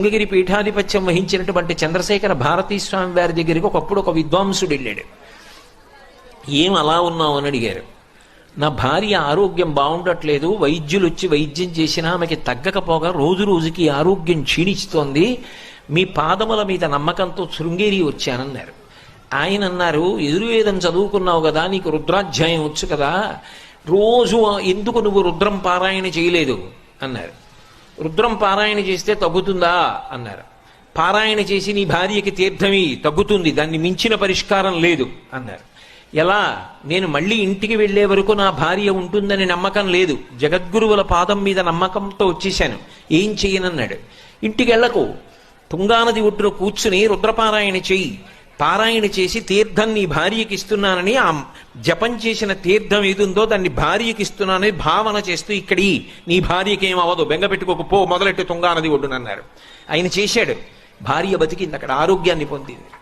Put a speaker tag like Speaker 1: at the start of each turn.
Speaker 1: శృంగగిరి పీఠాధిపత్యం వహించినటువంటి చంద్రశేఖర భారతీ స్వామి వారి దగ్గరికి ఒకప్పుడు ఒక విద్వాంసుడు వెళ్ళాడు. ఏం అలా ఉన్నావు? అని అడిగారు. నా భార్య ఆరోగ్యం బాగుండట్లేదు. వైద్యులు వచ్చి వైద్యం చేసినా ఆమెకి తగ్గకపోగా రోజు రోజుకి ఆరోగ్యం క్షీణిస్తోంది. మీ పాదముల మీద నమ్మకంతో శృంగేరి వచ్చానన్నారు. ఆయన అన్నారు ఎదురువేదం చదువుకున్నావు కదా నీకు రుద్రాధ్యాయం వచ్చు కదా. రోజు ఎందుకు నువ్వు రుద్రం పారాయణ చేయలేదు? అన్నారు. రుద్రం పారాయణ చేస్తే తగ్గుతుందా? అన్నారు. పారాయణ చేసి నీ భార్యకి తీర్థమి తగ్గుతుంది. దాన్ని మించిన పరిష్కారం లేదు అన్నారు. ఎలా? నేను మళ్ళీ ఇంటికి వెళ్ళే వరకు నా భార్య ఉంటుందని నమ్మకం లేదు. జగద్గురువుల పాదం మీద నమ్మకంతో వచ్చేశాను. ఏం చెయ్యనన్నాడు. ఇంటికి వెళ్ళకు. తుంగానది ఒడ్డున కూర్చుని రుద్రపారాయణ చెయ్యి. పారాయణ చేసి తీర్థం నీ భార్యకి ఇస్తున్నానని ఆ జపం చేసిన తీర్థం ఏదుందో దాన్ని భార్యకి ఇస్తున్నానని భావన చేస్తూ ఇక్కడి నీ భార్యకి ఏం అవ్వదు బెంగ పెట్టుకోకు పో మొదలెట్టి తుంగానది ఒడ్డునన్నారు. ఆయన చేశాడు. భార్య బతికింది అక్కడ ఆరోగ్యాన్ని పొందింది.